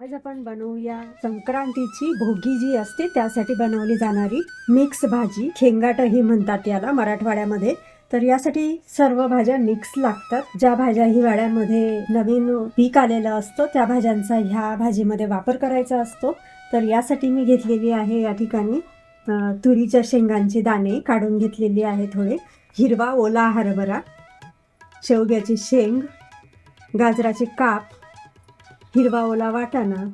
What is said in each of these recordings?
आज आपण बनवूया संक्रांतीची भोगी जी असते त्यासाठी बनवली जाणारी मिक्स भाजी. खेंगाट ही म्हणतात याला मराठवाड्यामध्ये. तर यासाठी सर्व भाज्या मिक्स लागतात. ज्या भाज्या हिवाळ्यामध्ये नवीन पीक आलेलं असतं त्या भाज्यांचा ह्या भाजीमध्ये वापर करायचा असतो. तर यासाठी मी घेतलेली आहे या ठिकाणी तुरीच्या शेंगांची दाणे काढून घेतलेली आहे थोडे. हिरवा ओला हरभरा शेवग्याची शेंग गाजराचे काप हिरवा ओला वाटाणा.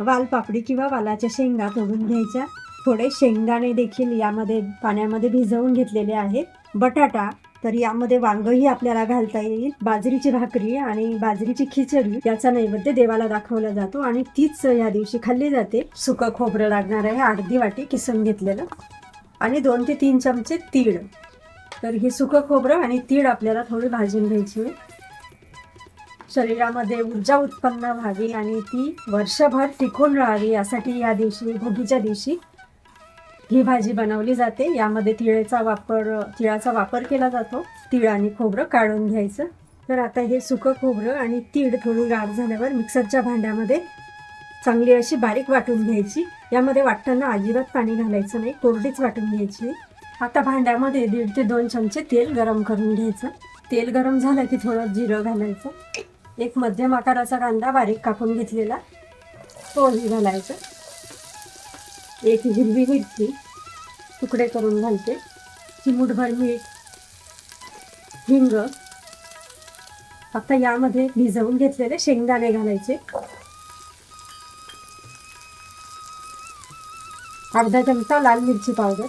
वालपापडी किंवा वालाच्या शेंगा तोडून घ्यायच्या. थोडे शेंगदाणे देखील यामध्ये पाण्यामध्ये भिजवून घेतलेले आहेत. बटाटा तर यामध्ये वांगही आपल्याला घालता येईल. बाजरीची भाकरी आणि बाजरीची खिचडी याचा नैवेद्य देवाला दाखवला जातो आणि तीच या दिवशी खाल्ली जाते. सुकं खोबरं लागणार आहे अर्धी वाटी किसून घेतलेलं. आणि दोन ते तीन चमचे तीळ. तर हे सुकं खोबरं आणि तीळ आपल्याला थोडी भाजून घ्यायची आहे. शरीरामध्ये ऊर्जा उत्पन्न व्हावी आणि ती वर्षभर टिकून राहावी यासाठी या दिवशी भोगीच्या दिवशी ही भाजी बनवली जाते. यामध्ये तिळेचा वापर तिळाचा वापर केला जातो. तिळ आणि खोबरं काढून घ्यायचं. तर आता हे सुकं खोबरं आणि तीळ थोडी गार झाल्यावर मिक्सरच्या भांड्यामध्ये चांगली अशी बारीक वाटून घ्यायची. यामध्ये वाटताना अजिबात पाणी घालायचं नाही कोरडीच वाटून घ्यायची आता भांड्यामध्ये दीड ते दोन चमचे तेल गरम करून घ्यायचं. तेल गरम झालं की थोडं जिरं घालायचं. एक मध्यम आकाराचा कांदा बारीक कापून घेतलेला. तोही घालायचं. एक हिरवी मिरची तुकडे करून घालते. चिमूटभर मीठ हिंग आता यामध्ये भिजवून घेतलेले शेंगदाणे घालायचे. अर्धा चमचा लाल मिरची पावडर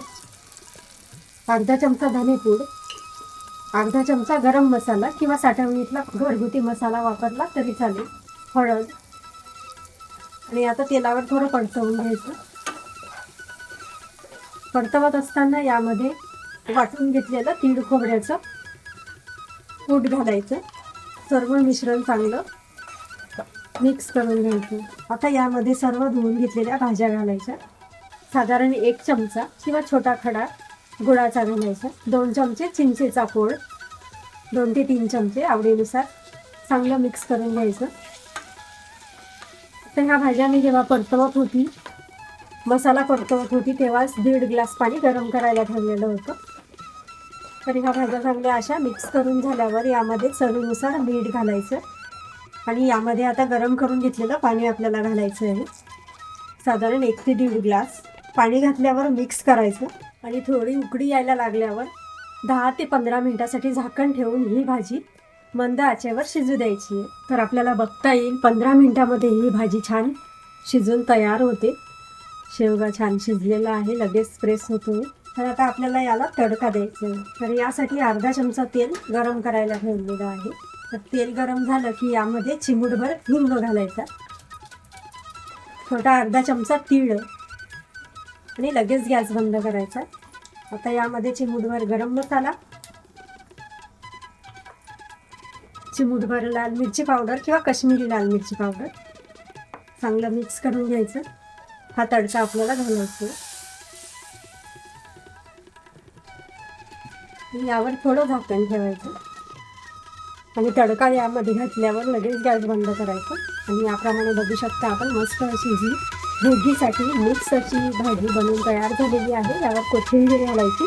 अर्धा चमचा धनेपूड अर्धा चमचा गरम मसाला किंवा साठवणीतला घरगुती मसाला वापरला तरी चालेल. हळद. आणि आता तेलावर थोडं परतवून घ्यायचं. परतवत असताना यामध्ये वाटून घेतलेलं तीळ खोबऱ्याचं कूट घालायचं. सर्व मिश्रण चांगलं मिक्स करून घ्यायचं. आता यामध्ये सर्व धुवून घेतलेल्या भाज्या घालायच्या. साधारण एक चमचा किंवा छोटा खडा गुळाचा घालायचा दोन चमचे चिंचेचा पोळ दोन ते तीन चमचे आवडीनुसार चांगलं मिक्स करून घ्यायचं. तर ह्या भाज्या मी जेव्हा परतवत होती मसाला परतवत होती तेव्हाच दीड ग्लास पाणी गरम करायला ठेवलेलं होतं. तर ह्या भाज्या चांगल्या अशा मिक्स करून झाल्यावर यामध्ये चवीनुसार मीठ घालायचं. आणि यामध्ये आता गरम करून घेतलेलं पाणी आपल्याला घालायचं आहे. साधारण एक ते दीड ग्लास पाणी घातल्यावर मिक्स करायचं. आणि थोडी उकडी यायला लागल्यावर दहा ते पंधरा मिनिटासाठी झाकण ठेवून ही भाजी मंद आचेवर शिजू द्यायची आहे. तर आपल्याला बघता येईल पंधरा मिनिटामध्ये ही भाजी छान शिजून तयार होते. शेवगा छान शिजलेला आहे लगेच प्रेस होतो. तर आता आपल्याला याला तडका द्यायचा आहे. तर यासाठी अर्धा चमचा तेल गरम करायला ठेवलेलं आहे. तर तेल गरम झालं की यामध्ये चिमूटभर हिंग घालायचा. छोटा अर्धा चमचा तीळ आणि लगेच गॅस बंद करायचा. आता यामध्ये चिमूटभर गरम मसाला चिमूटभर लाल मिरची पावडर किंवा काश्मीरी लाल मिरची पावडर चांगलं मिक्स करून घ्यायचं. हा तडका आपल्याला घालायचं यावर थोडं झाकण ठेवायचं. आणि तडका यामध्ये घातल्यावर लगेच गॅस बंद करायचं. आणि याप्रमाणे बघू शकता आपण मस्त अशी भोगीसाठी मिक्स अशी भाजी बनवून तयार झालेली आहे. यावर कोथिंबीर घालायची.